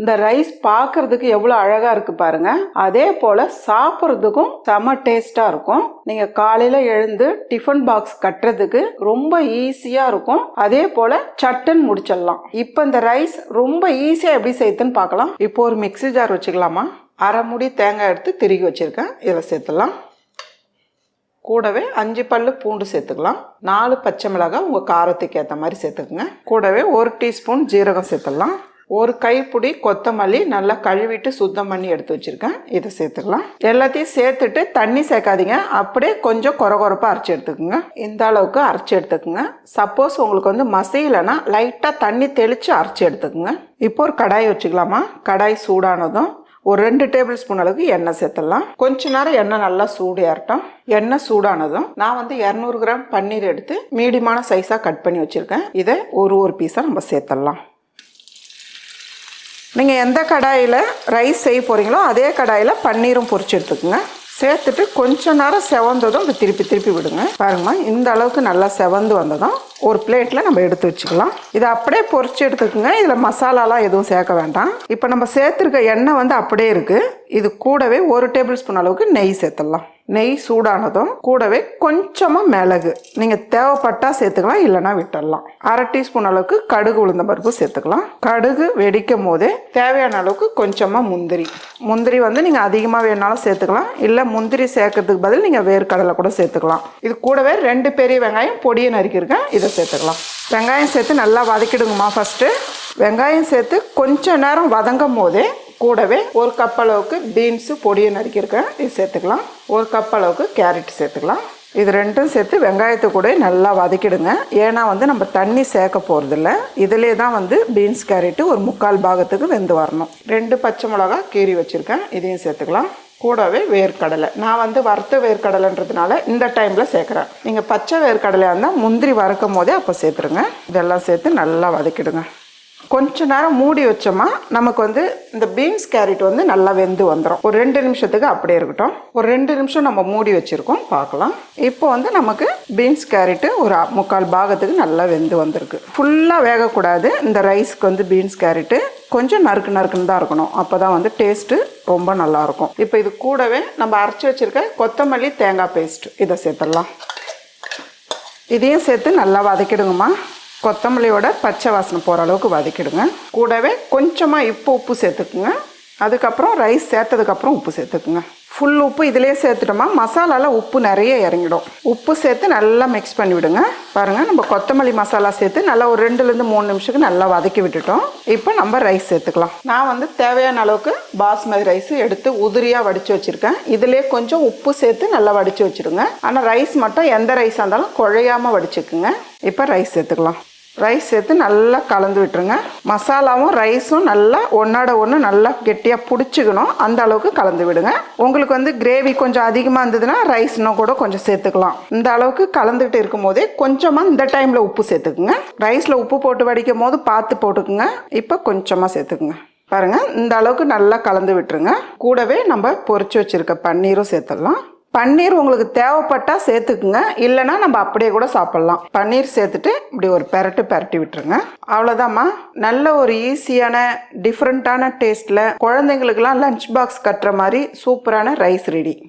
இந்த ரைஸ் பார்க்கறதுக்கு எவ்வளோ அழகாக இருக்கு பாருங்க. அதே போல் சாப்பிட்றதுக்கும் செம டேஸ்ட்டாக இருக்கும். நீங்கள் காலையில் எழுந்து டிஃபன் பாக்ஸ் கட்டுறதுக்கு ரொம்ப ஈஸியாக இருக்கும். அதே போல் சட்டுன்னு முடிச்சிடலாம். இப்போ இந்த ரைஸ் ரொம்ப ஈஸியாக எப்படி செய்யுதுன்னு பார்க்கலாம். இப்போ ஒரு மிக்ஸி ஜார் வச்சுக்கலாமா? அரை முடி தேங்காய் எடுத்து திருகி வச்சுருக்கேன். இதில் சேர்த்துலாம் கூடவே அஞ்சு பல்லு பூண்டு சேர்த்துக்கலாம். நாலு பச்சை மிளகாய் உங்கள் காரத்துக்கு ஏற்ற மாதிரி சேர்த்துக்குங்க. கூடவே ஒரு டீஸ்பூன் ஜீரகம் சேர்த்துடலாம். ஒரு கைப்பிடி கொத்தமல்லி நல்லா கழுவிட்டு சுத்தம் பண்ணி எடுத்து வச்சுருக்கேன். இதை சேர்த்துக்கலாம். எல்லாத்தையும் சேர்த்துட்டு தண்ணி சேர்க்காதீங்க. அப்படியே கொஞ்சம் குறை அரைச்சி எடுத்துக்கோங்க. இந்த அளவுக்கு அரைச்சி எடுத்துக்கோங்க. சப்போஸ் உங்களுக்கு வந்து மசையிலனா லைட்டாக தண்ணி தெளித்து அரைச்சி எடுத்துக்கோங்க. இப்போ ஒரு கடாய் வச்சுக்கலாமா? கடாய் சூடானதும் ஒரு ரெண்டு டேபிள் ஸ்பூன் அளவுக்கு எண்ணெய் சேர்த்துடலாம். கொஞ்ச நேரம் எண்ணெய் நல்லா சூடு ஏறட்டும். எண்ணெய் சூடானதும் நான் வந்து இரநூறு கிராம் பன்னீர் எடுத்து மீடியமான சைஸாக கட் பண்ணி வச்சுருக்கேன். இதை ஒரு ஒரு பீஸாக நம்ம சேர்த்துடலாம். நீங்கள் எந்த கடாயில் ரைஸ் செய்ய போகிறீங்களோ அதே கடாயில் பன்னீரும் பொறிச்சு எடுத்துக்கோங்க. சேர்த்துட்டு கொஞ்ச நேரம் செவந்ததும் இப்போ திருப்பி திருப்பி விடுங்க. பாருங்கம்மா இந்த அளவுக்கு நல்லா செவந்து வந்ததும் ஒரு பிளேட்டில் நம்ம எடுத்து வச்சுக்கலாம். இதை அப்படியே பொறிச்சு எடுத்துக்கோங்க. இதில் மசாலாலாம் எதுவும் சேர்க்க வேண்டாம். இப்போ நம்ம சேர்த்துருக்க எண்ணெய் வந்து அப்படியே இருக்குது இது கூடவே ஒரு டேபிள் ஸ்பூன் அளவுக்கு நெய் சேர்த்துடலாம். நெய் சூடானதும் கூடவே கொஞ்சமாக மிளகு. நீங்கள் தேவைப்பட்டால் சேர்த்துக்கலாம் இல்லைன்னா விட்டுடலாம். அரை டீஸ்பூன் அளவுக்கு கடுகு உளுந்த பருப்பு சேர்த்துக்கலாம். கடுகு வெடிக்கும் போதே தேவையான அளவுக்கு கொஞ்சமாக முந்திரி. முந்திரி வந்து நீங்கள் அதிகமாக வேணாலும் சேர்த்துக்கலாம். இல்லை முந்திரி சேர்க்கறதுக்கு பதில் நீங்கள் வேர்க்கடலை கூட சேர்த்துக்கலாம். இது கூடவே ரெண்டு பெரிய வெங்காயம் பொடியை நறுக்கியிருக்கேன் இதை சேர்த்துக்கலாம். வெங்காயம் சேர்த்து நல்லா வதக்கிடுங்கம்மா ஃபஸ்ட்டு வெங்காயம் சேர்த்து கொஞ்சம் நேரம் வதங்கும் போதே கூடவே ஒரு கப் அளவுக்கு பீன்ஸு பொடியை நறுக்கியிருக்கேன். இது சேர்த்துக்கலாம். ஒரு கப் அளவுக்கு கேரட் சேர்த்துக்கலாம். இது ரெண்டும் சேர்த்து வெங்காயத்தை கூட நல்லா வதக்கிடுங்க. ஏன்னா வந்து நம்ம தண்ணி சேர்க்க போகிறதில்ல இதிலே தான் வந்து பீன்ஸ் கேரட்டு ஒரு முக்கால் பாகத்துக்கு வெந்து வரணும். ரெண்டு பச்சை மிளகா கீறி வச்சுருக்கேன். இதையும் சேர்த்துக்கலாம். கூடவே வேர்க்கடலை. நான் வந்து வறுத்த வேர்க்கடலைன்றதுனால இந்த டைமில் சேர்க்குறேன். நீங்கள் பச்சை வேர்க்கடலையாக இருந்தால் முந்திரி வறுக்கும் போதே அப்போ சேர்த்துருங்க. இதெல்லாம் சேர்த்து நல்லா வதக்கிடுங்க. கொஞ்ச நேரம் மூடி வச்சோமா நமக்கு வந்து இந்த பீன்ஸ் கேரட் வந்து நல்லா வெந்து வந்துடும் ஒரு ரெண்டு நிமிஷத்துக்கு அப்படியே இருக்கட்டும். ஒரு ரெண்டு நிமிஷம் நம்ம மூடி வச்சுருக்கோம் பார்க்கலாம். இப்போ வந்து நமக்கு பீன்ஸ் கேரட்டு ஒரு முக்கால் பாகத்துக்கு நல்லா வெந்து வந்திருக்கு. ஃபுல்லாக வேகக்கூடாது. இந்த ரைஸ்க்கு வந்து பீன்ஸ் கேரட்டு கொஞ்சம் நறுக்கு நறுக்குன்னு தான் இருக்கணும். அப்போ தான் வந்து டேஸ்ட்டு ரொம்ப நல்லாயிருக்கும். இப்போ இது கூடவே நம்ம அரைச்சி வச்சுருக்க கொத்தமல்லி தேங்காய் பேஸ்ட் இதை சேர்த்துடலாம். இதையும் சேர்த்து நல்லா வதக்கிடுங்கம்மா. கொத்தமல்லியோட பச்சை வாசனை போகிற அளவுக்கு வதக்கிடுங்க. கூடவே கொஞ்சமாக இப்போ உப்பு சேர்த்துக்குங்க. அதுக்கப்புறம் ரைஸ் சேர்த்ததுக்கப்புறம் உப்பு சேர்த்துக்குங்க. ஃபுல் உப்பு இதிலே சேர்த்துட்டோமா? மசாலாவில் உப்பு நிறைய இறங்கிடும். உப்பு சேர்த்து நல்லா மிக்ஸ் பண்ணி விடுங்க. பாருங்கள் நம்ம கொத்தமல்லி மசாலா சேர்த்து நல்லா ஒரு ரெண்டுலேருந்து மூணு நிமிஷத்துக்கு நல்லா வதக்கி விட்டுட்டோம். இப்போ நம்ம ரைஸ் சேர்த்துக்கலாம். நான் வந்து தேவையான அளவுக்கு பாஸ்மதி ரைஸ் எடுத்து உதிரியாக வடித்து வச்சுருக்கேன். இதிலே கொஞ்சம் உப்பு சேர்த்து நல்லா வடித்து வச்சுருங்க ஆனால் ரைஸ் மட்டும் எந்த ரைஸாக இருந்தாலும் குழையாமல் வடிச்சுக்குங்க. இப்போ ரைஸ் சேர்த்துக்கலாம். ரைஸ் சேர்த்து நல்லா கலந்து விட்டுருங்க. மசாலாவும் ரைஸும் நல்லா ஒன்றோட ஒன்று நல்லா கெட்டியாக பிடிச்சிக்கணும். அந்த அளவுக்கு கலந்து விடுங்க. உங்களுக்கு வந்து கிரேவி கொஞ்சம் அதிகமாக இருந்ததுன்னா ரைஸ் இன்னும் கூட கொஞ்சம் சேர்த்துக்கலாம். இந்த அளவுக்கு கலந்துக்கிட்டு இருக்கும் போதே கொஞ்சமாக இந்த டைமில் உப்பு சேர்த்துக்குங்க. ரைஸில் உப்பு போட்டு வடிக்கும் போது பார்த்து போட்டுக்குங்க. இப்போ கொஞ்சமாக சேர்த்துக்குங்க. பாருங்கள் இந்த அளவுக்கு நல்லா கலந்து விட்டுருங்க. கூடவே நம்ம பொறிச்சு வச்சுருக்க பன்னீரும் சேர்த்துடலாம். பன்னீர் உங்களுக்கு தேவைப்பட்டா சேர்த்துக்குங்க. இல்லைன்னா நம்ம அப்படியே கூட சாப்பிட்லாம். பன்னீர் சேர்த்துட்டு இப்படி ஒரு பெரட்டு பெரட்டி விட்டுருங்க. அவ்வளோதாம்மா நல்ல ஒரு ஈஸியான டிஃப்ரெண்ட்டான டேஸ்ட்டில் குழந்தைங்களுக்கெல்லாம் லஞ்ச் பாக்ஸ் கட்டுற மாதிரி சூப்பரான ரைஸ் ரெடி